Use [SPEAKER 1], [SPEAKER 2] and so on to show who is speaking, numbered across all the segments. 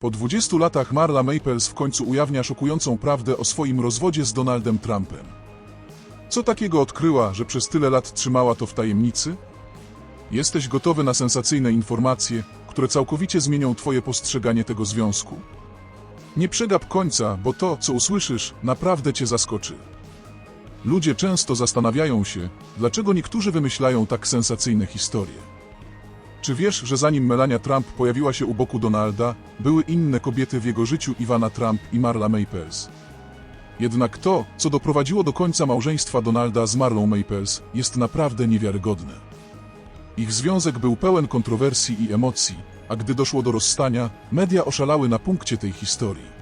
[SPEAKER 1] Po 20 latach Marla Maples w końcu ujawnia szokującą prawdę o swoim rozwodzie z Donaldem Trumpem. Co takiego odkryła, że przez tyle lat trzymała to w tajemnicy? Jesteś gotowy na sensacyjne informacje, które całkowicie zmienią Twoje postrzeganie tego związku? Nie przegap końca, bo to, co usłyszysz, naprawdę Cię zaskoczy. Ludzie często zastanawiają się, dlaczego niektórzy wymyślają tak sensacyjne historie. Czy wiesz, że zanim Melania Trump pojawiła się u boku Donalda, były inne kobiety w jego życiu Ivana Trump i Marla Maples? Jednak to, co doprowadziło do końca małżeństwa Donalda z Marlą Maples, jest naprawdę niewiarygodne. Ich związek był pełen kontrowersji i emocji, a gdy doszło do rozstania, media oszalały na punkcie tej historii.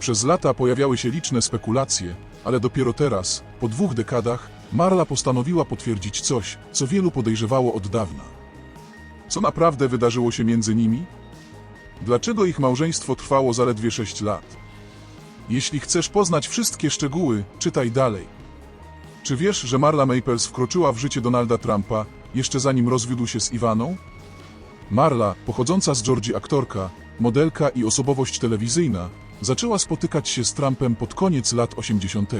[SPEAKER 1] Przez lata pojawiały się liczne spekulacje, ale dopiero teraz, po dwóch dekadach, Marla postanowiła potwierdzić coś, co wielu podejrzewało od dawna. Co naprawdę wydarzyło się między nimi? Dlaczego ich małżeństwo trwało zaledwie 6 lat? Jeśli chcesz poznać wszystkie szczegóły, czytaj dalej. Czy wiesz, że Marla Maples wkroczyła w życie Donalda Trumpa jeszcze zanim rozwiódł się z Iwaną? Marla, pochodząca z Georgii aktorka, modelka i osobowość telewizyjna, zaczęła spotykać się z Trumpem pod koniec lat 80.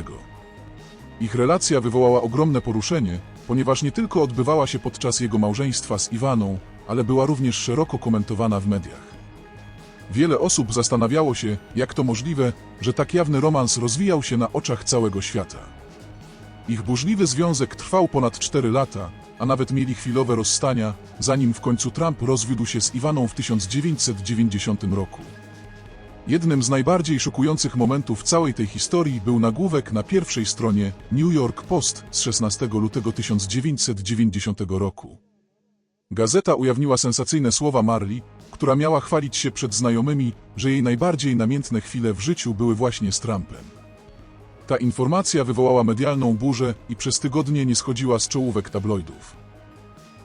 [SPEAKER 1] Ich relacja wywołała ogromne poruszenie, ponieważ nie tylko odbywała się podczas jego małżeństwa z Iwaną, ale była również szeroko komentowana w mediach. Wiele osób zastanawiało się, jak to możliwe, że tak jawny romans rozwijał się na oczach całego świata. Ich burzliwy związek trwał ponad 4 lata, a nawet mieli chwilowe rozstania, zanim w końcu Trump rozwiódł się z Iwaną w 1990 roku. Jednym z najbardziej szokujących momentów całej tej historii był nagłówek na pierwszej stronie New York Post z 16 lutego 1990 roku. Gazeta ujawniła sensacyjne słowa Marli, która miała chwalić się przed znajomymi, że jej najbardziej namiętne chwile w życiu były właśnie z Trumpem. Ta informacja wywołała medialną burzę i przez tygodnie nie schodziła z czołówek tabloidów.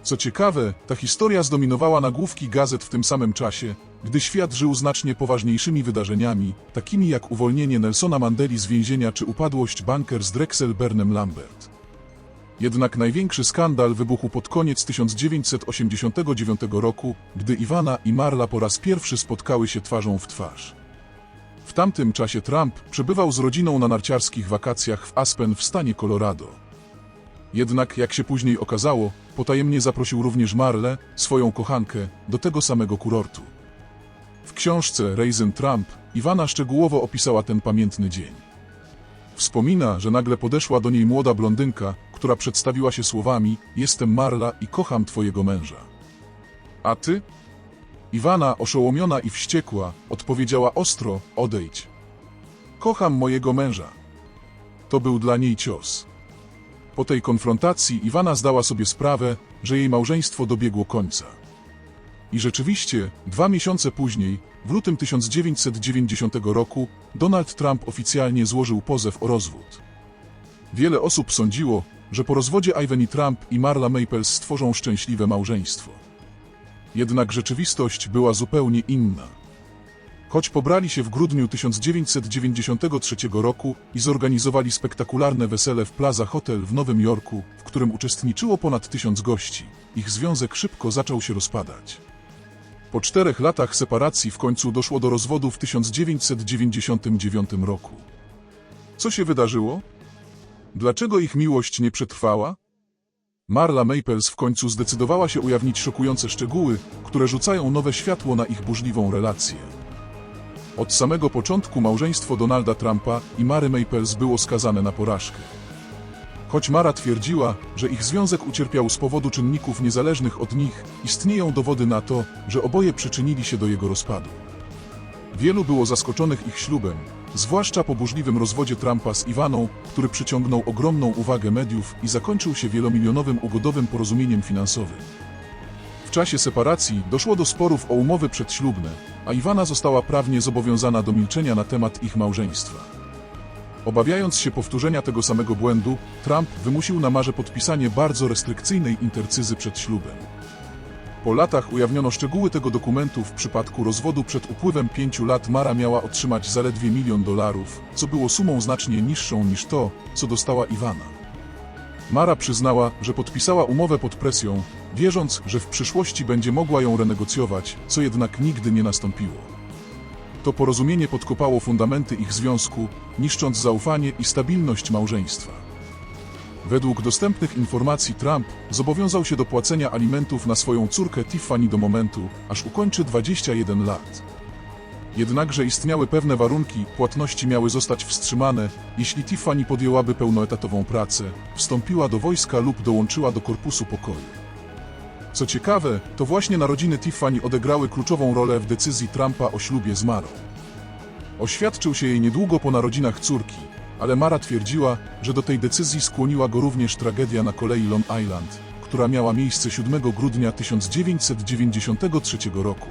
[SPEAKER 1] Co ciekawe, ta historia zdominowała nagłówki gazet w tym samym czasie, gdy świat żył znacznie poważniejszymi wydarzeniami, takimi jak uwolnienie Nelsona Mandeli z więzienia czy upadłość banker z Drexel Bernem Lambert. Jednak największy skandal wybuchł pod koniec 1989 roku, gdy Iwana i Marla po raz pierwszy spotkały się twarzą w twarz. W tamtym czasie Trump przebywał z rodziną na narciarskich wakacjach w Aspen w stanie Colorado. Jednak, jak się później okazało, potajemnie zaprosił również Marlę, swoją kochankę, do tego samego kurortu. W książce Raisin Trump Iwana szczegółowo opisała ten pamiętny dzień. Wspomina, że nagle podeszła do niej młoda blondynka, która przedstawiła się słowami: Jestem Marla i kocham twojego męża. A ty? Iwana, oszołomiona i wściekła, odpowiedziała ostro: Odejdź. Kocham mojego męża. To był dla niej cios. Po tej konfrontacji Iwana zdała sobie sprawę, że jej małżeństwo dobiegło końca. I rzeczywiście, dwa miesiące później, w lutym 1990 roku, Donald Trump oficjalnie złożył pozew o rozwód. Wiele osób sądziło, że po rozwodzie Ivany Trump i Marla Maples stworzą szczęśliwe małżeństwo. Jednak rzeczywistość była zupełnie inna. Choć pobrali się w grudniu 1993 roku i zorganizowali spektakularne wesele w Plaza Hotel w Nowym Jorku, w którym uczestniczyło ponad tysiąc gości, ich związek szybko zaczął się rozpadać. Po czterech latach separacji w końcu doszło do rozwodu w 1999 roku. Co się wydarzyło? Dlaczego ich miłość nie przetrwała? Marla Maples w końcu zdecydowała się ujawnić szokujące szczegóły, które rzucają nowe światło na ich burzliwą relację. Od samego początku małżeństwo Donalda Trumpa i Mary Maples było skazane na porażkę. Choć Mara twierdziła, że ich związek ucierpiał z powodu czynników niezależnych od nich, istnieją dowody na to, że oboje przyczynili się do jego rozpadu. Wielu było zaskoczonych ich ślubem, zwłaszcza po burzliwym rozwodzie Trumpa z Iwaną, który przyciągnął ogromną uwagę mediów i zakończył się wielomilionowym ugodowym porozumieniem finansowym. W czasie separacji doszło do sporów o umowy przedślubne, a Iwana została prawnie zobowiązana do milczenia na temat ich małżeństwa. Obawiając się powtórzenia tego samego błędu, Trump wymusił na Marze podpisanie bardzo restrykcyjnej intercyzy przed ślubem. Po latach ujawniono szczegóły tego dokumentu. W przypadku rozwodu przed upływem pięciu lat Mara miała otrzymać zaledwie milion dolarów, co było sumą znacznie niższą niż to, co dostała Iwana. Mara przyznała, że podpisała umowę pod presją, wierząc, że w przyszłości będzie mogła ją renegocjować, co jednak nigdy nie nastąpiło. To porozumienie podkopało fundamenty ich związku, niszcząc zaufanie i stabilność małżeństwa. Według dostępnych informacji Trump zobowiązał się do płacenia alimentów na swoją córkę Tiffany do momentu, aż ukończy 21 lat. Jednakże istniały pewne warunki, płatności miały zostać wstrzymane, jeśli Tiffany podjęłaby pełnoetatową pracę, wstąpiła do wojska lub dołączyła do Korpusu Pokoju. Co ciekawe, to właśnie narodziny Tiffany odegrały kluczową rolę w decyzji Trumpa o ślubie z Marą. Oświadczył się jej niedługo po narodzinach córki, ale Mara twierdziła, że do tej decyzji skłoniła go również tragedia na kolei Long Island, która miała miejsce 7 grudnia 1993 roku.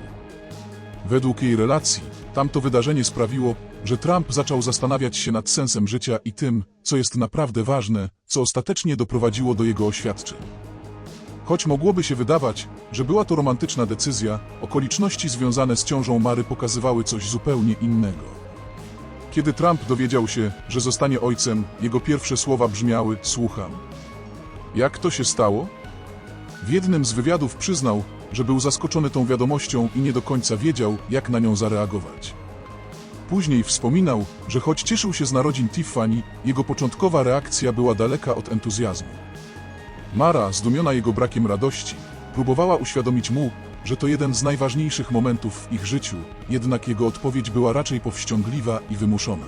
[SPEAKER 1] Według jej relacji, tamto wydarzenie sprawiło, że Trump zaczął zastanawiać się nad sensem życia i tym, co jest naprawdę ważne, co ostatecznie doprowadziło do jego oświadczeń. Choć mogłoby się wydawać, że była to romantyczna decyzja, okoliczności związane z ciążą Mary pokazywały coś zupełnie innego. Kiedy Trump dowiedział się, że zostanie ojcem, jego pierwsze słowa brzmiały: Słucham. Jak to się stało? W jednym z wywiadów przyznał, że był zaskoczony tą wiadomością i nie do końca wiedział, jak na nią zareagować. Później wspominał, że choć cieszył się z narodzin Tiffany, jego początkowa reakcja była daleka od entuzjazmu. Mara, zdumiona jego brakiem radości, próbowała uświadomić mu, że to jeden z najważniejszych momentów w ich życiu, jednak jego odpowiedź była raczej powściągliwa i wymuszona.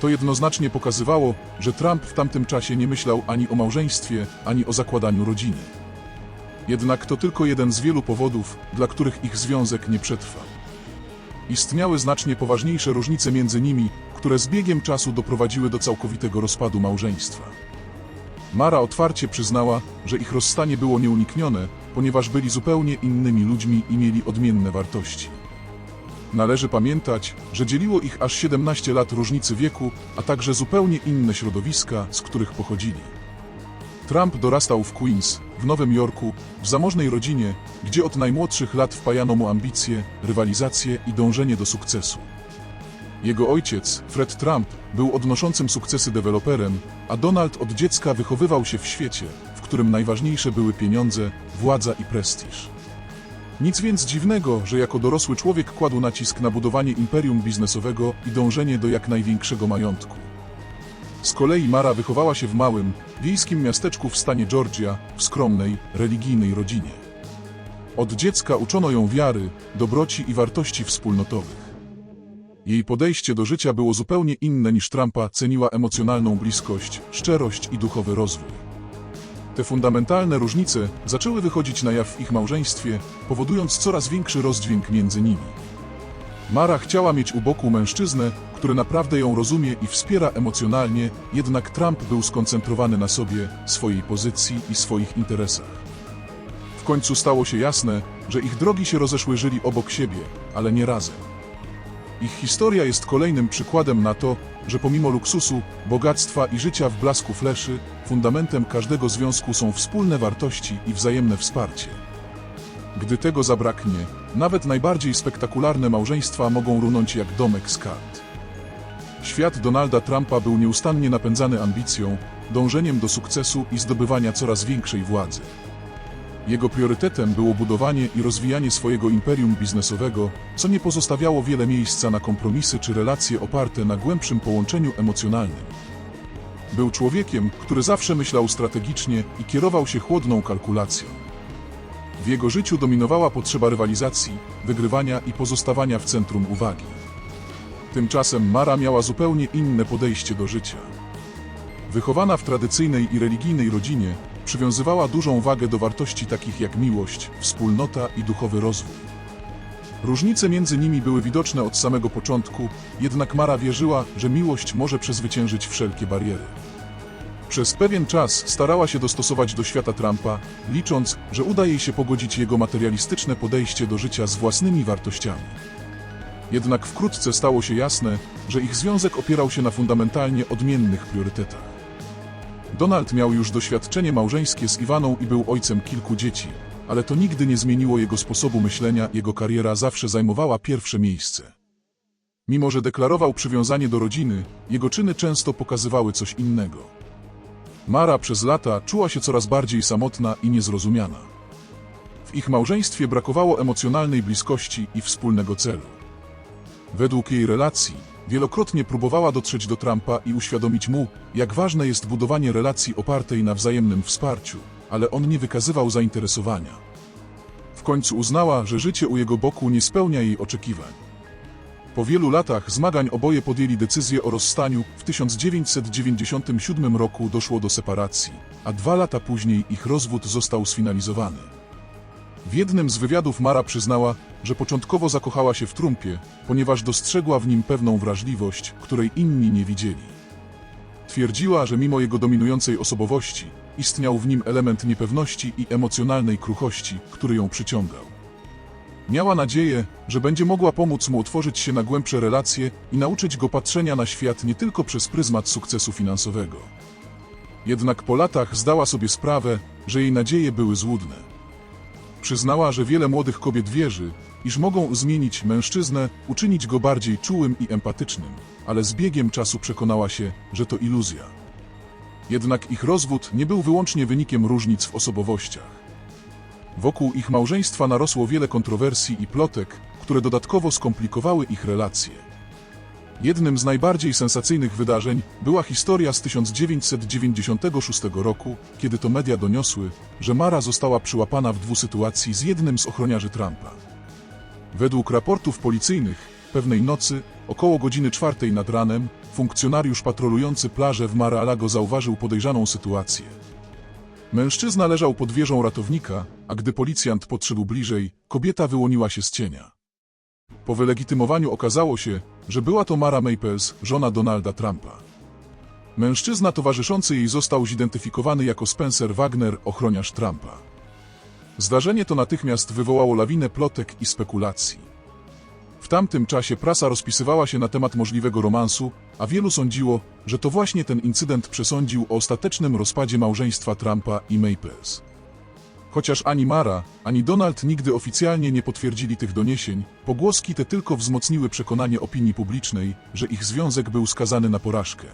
[SPEAKER 1] To jednoznacznie pokazywało, że Trump w tamtym czasie nie myślał ani o małżeństwie, ani o zakładaniu rodziny. Jednak to tylko jeden z wielu powodów, dla których ich związek nie przetrwał. Istniały znacznie poważniejsze różnice między nimi, które z biegiem czasu doprowadziły do całkowitego rozpadu małżeństwa. Mara otwarcie przyznała, że ich rozstanie było nieuniknione, ponieważ byli zupełnie innymi ludźmi i mieli odmienne wartości. Należy pamiętać, że dzieliło ich aż 17 lat różnicy wieku, a także zupełnie inne środowiska, z których pochodzili. Trump dorastał w Queens, w Nowym Jorku, w zamożnej rodzinie, gdzie od najmłodszych lat wpajano mu ambicje, rywalizację i dążenie do sukcesu. Jego ojciec, Fred Trump, był odnoszącym sukcesy deweloperem, a Donald od dziecka wychowywał się w świecie, którym najważniejsze były pieniądze, władza i prestiż. Nic więc dziwnego, że jako dorosły człowiek kładł nacisk na budowanie imperium biznesowego i dążenie do jak największego majątku. Z kolei Mara wychowała się w małym, wiejskim miasteczku w stanie Georgia, w skromnej, religijnej rodzinie. Od dziecka uczono ją wiary, dobroci i wartości wspólnotowych. Jej podejście do życia było zupełnie inne niż Trumpa, ceniła emocjonalną bliskość, szczerość i duchowy rozwój. Te fundamentalne różnice zaczęły wychodzić na jaw w ich małżeństwie, powodując coraz większy rozdźwięk między nimi. Mara chciała mieć u boku mężczyznę, który naprawdę ją rozumie i wspiera emocjonalnie, jednak Trump był skoncentrowany na sobie, swojej pozycji i swoich interesach. W końcu stało się jasne, że ich drogi się rozeszły żyli obok siebie, ale nie razem. Ich historia jest kolejnym przykładem na to, że pomimo luksusu, bogactwa i życia w blasku fleszy, fundamentem każdego związku są wspólne wartości i wzajemne wsparcie. Gdy tego zabraknie, nawet najbardziej spektakularne małżeństwa mogą runąć jak domek z kart. Świat Donalda Trumpa był nieustannie napędzany ambicją, dążeniem do sukcesu i zdobywania coraz większej władzy. Jego priorytetem było budowanie i rozwijanie swojego imperium biznesowego, co nie pozostawiało wiele miejsca na kompromisy czy relacje oparte na głębszym połączeniu emocjonalnym. Był człowiekiem, który zawsze myślał strategicznie i kierował się chłodną kalkulacją. W jego życiu dominowała potrzeba rywalizacji, wygrywania i pozostawania w centrum uwagi. Tymczasem Mara miała zupełnie inne podejście do życia. Wychowana w tradycyjnej i religijnej rodzinie, przywiązywała dużą wagę do wartości takich jak miłość, wspólnota i duchowy rozwój. Różnice między nimi były widoczne od samego początku, jednak Mara wierzyła, że miłość może przezwyciężyć wszelkie bariery. Przez pewien czas starała się dostosować do świata Trumpa, licząc, że uda jej się pogodzić jego materialistyczne podejście do życia z własnymi wartościami. Jednak wkrótce stało się jasne, że ich związek opierał się na fundamentalnie odmiennych priorytetach. Donald miał już doświadczenie małżeńskie z Iwaną i był ojcem kilku dzieci, ale to nigdy nie zmieniło jego sposobu myślenia, jego kariera zawsze zajmowała pierwsze miejsce. Mimo, że deklarował przywiązanie do rodziny, jego czyny często pokazywały coś innego. Mara przez lata czuła się coraz bardziej samotna i niezrozumiana. W ich małżeństwie brakowało emocjonalnej bliskości i wspólnego celu. Według jej relacji, wielokrotnie próbowała dotrzeć do Trumpa i uświadomić mu, jak ważne jest budowanie relacji opartej na wzajemnym wsparciu, ale on nie wykazywał zainteresowania. W końcu uznała, że życie u jego boku nie spełnia jej oczekiwań. Po wielu latach zmagań oboje podjęli decyzję o rozstaniu. W 1997 roku doszło do separacji, a dwa lata później ich rozwód został sfinalizowany. W jednym z wywiadów Mara przyznała, że początkowo zakochała się w Trumpie, ponieważ dostrzegła w nim pewną wrażliwość, której inni nie widzieli. Twierdziła, że mimo jego dominującej osobowości, istniał w nim element niepewności i emocjonalnej kruchości, który ją przyciągał. Miała nadzieję, że będzie mogła pomóc mu otworzyć się na głębsze relacje i nauczyć go patrzenia na świat nie tylko przez pryzmat sukcesu finansowego. Jednak po latach zdała sobie sprawę, że jej nadzieje były złudne. Przyznała, że wiele młodych kobiet wierzy, iż mogą zmienić mężczyznę, uczynić go bardziej czułym i empatycznym, ale z biegiem czasu przekonała się, że to iluzja. Jednak ich rozwód nie był wyłącznie wynikiem różnic w osobowościach. Wokół ich małżeństwa narosło wiele kontrowersji i plotek, które dodatkowo skomplikowały ich relacje. Jednym z najbardziej sensacyjnych wydarzeń była historia z 1996 roku, kiedy to media doniosły, że Mara została przyłapana w dwusytuacji z jednym z ochroniarzy Trumpa. Według raportów policyjnych, pewnej nocy, około godziny czwartej nad ranem, funkcjonariusz patrolujący plażę w Mar-a-Lago zauważył podejrzaną sytuację. Mężczyzna leżał pod wieżą ratownika, a gdy policjant podszedł bliżej, kobieta wyłoniła się z cienia. Po wylegitymowaniu okazało się, że była to Mara Maples, żona Donalda Trumpa. Mężczyzna towarzyszący jej został zidentyfikowany jako Spencer Wagner, ochroniarz Trumpa. Zdarzenie to natychmiast wywołało lawinę plotek i spekulacji. W tamtym czasie prasa rozpisywała się na temat możliwego romansu, a wielu sądziło, że to właśnie ten incydent przesądził o ostatecznym rozpadzie małżeństwa Trumpa i Maples. Chociaż ani Mara, ani Donald nigdy oficjalnie nie potwierdzili tych doniesień, pogłoski te tylko wzmocniły przekonanie opinii publicznej, że ich związek był skazany na porażkę.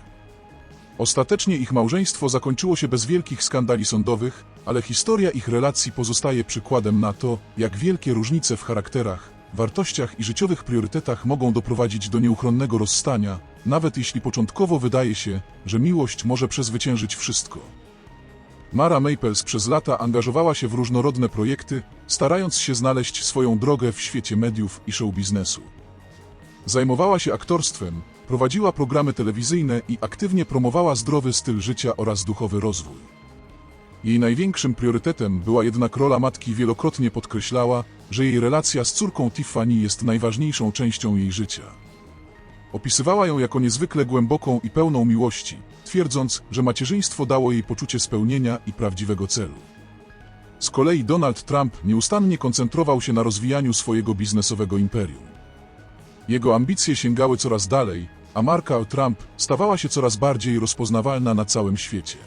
[SPEAKER 1] Ostatecznie ich małżeństwo zakończyło się bez wielkich skandali sądowych, ale historia ich relacji pozostaje przykładem na to, jak wielkie różnice w charakterach, wartościach i życiowych priorytetach mogą doprowadzić do nieuchronnego rozstania, nawet jeśli początkowo wydaje się, że miłość może przezwyciężyć wszystko. Mara Maples przez lata angażowała się w różnorodne projekty, starając się znaleźć swoją drogę w świecie mediów i show biznesu. Zajmowała się aktorstwem, prowadziła programy telewizyjne i aktywnie promowała zdrowy styl życia oraz duchowy rozwój. Jej największym priorytetem była jednak rola matki wielokrotnie podkreślała, że jej relacja z córką Tiffany jest najważniejszą częścią jej życia. Opisywała ją jako niezwykle głęboką i pełną miłości, twierdząc, że macierzyństwo dało jej poczucie spełnienia i prawdziwego celu. Z kolei Donald Trump nieustannie koncentrował się na rozwijaniu swojego biznesowego imperium. Jego ambicje sięgały coraz dalej, a marka Trump stawała się coraz bardziej rozpoznawalna na całym świecie.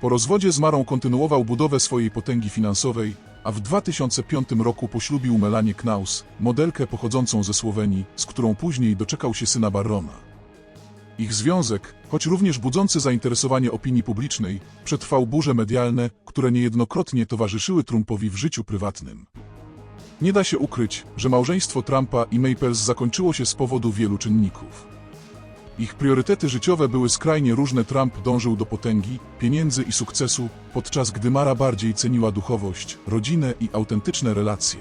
[SPEAKER 1] Po rozwodzie z Marą kontynuował budowę swojej potęgi finansowej, a w 2005 roku poślubił Melanie Knaus, modelkę pochodzącą ze Słowenii, z którą później doczekał się syna Barrona. Ich związek, choć również budzący zainteresowanie opinii publicznej, przetrwał burze medialne, które niejednokrotnie towarzyszyły Trumpowi w życiu prywatnym. Nie da się ukryć, że małżeństwo Trumpa i Maples zakończyło się z powodu wielu czynników. Ich priorytety życiowe były skrajnie różne. Trump dążył do potęgi, pieniędzy i sukcesu, podczas gdy Mara bardziej ceniła duchowość, rodzinę i autentyczne relacje.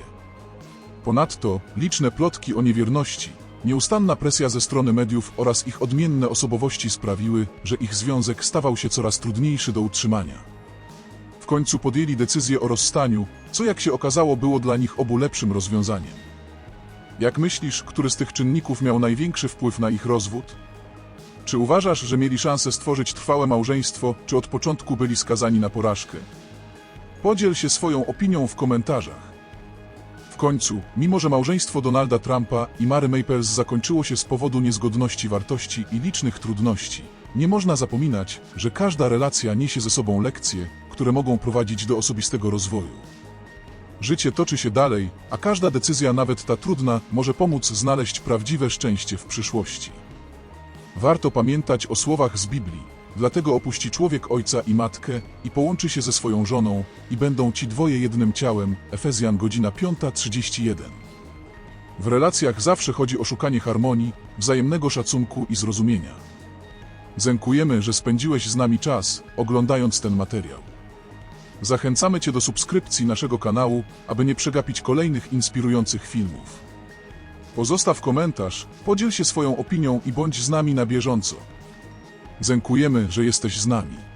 [SPEAKER 1] Ponadto liczne plotki o niewierności, nieustanna presja ze strony mediów oraz ich odmienne osobowości sprawiły, że ich związek stawał się coraz trudniejszy do utrzymania. W końcu podjęli decyzję o rozstaniu, co jak się okazało było dla nich obu lepszym rozwiązaniem. Jak myślisz, który z tych czynników miał największy wpływ na ich rozwód? Czy uważasz, że mieli szansę stworzyć trwałe małżeństwo, czy od początku byli skazani na porażkę? Podziel się swoją opinią w komentarzach. W końcu, mimo że małżeństwo Donalda Trumpa i Mary Maples zakończyło się z powodu niezgodności wartości i licznych trudności, nie można zapominać, że każda relacja niesie ze sobą lekcje, które mogą prowadzić do osobistego rozwoju. Życie toczy się dalej, a każda decyzja, nawet ta trudna, może pomóc znaleźć prawdziwe szczęście w przyszłości. Warto pamiętać o słowach z Biblii. Dlatego opuści człowiek ojca i matkę i połączy się ze swoją żoną i będą ci dwoje jednym ciałem. Efezjan godzina 5.31. W relacjach zawsze chodzi o szukanie harmonii, wzajemnego szacunku i zrozumienia. Dziękujemy, że spędziłeś z nami czas, oglądając ten materiał. Zachęcamy Cię do subskrypcji naszego kanału, aby nie przegapić kolejnych inspirujących filmów. Pozostaw komentarz, podziel się swoją opinią i bądź z nami na bieżąco. Dziękujemy, że jesteś z nami.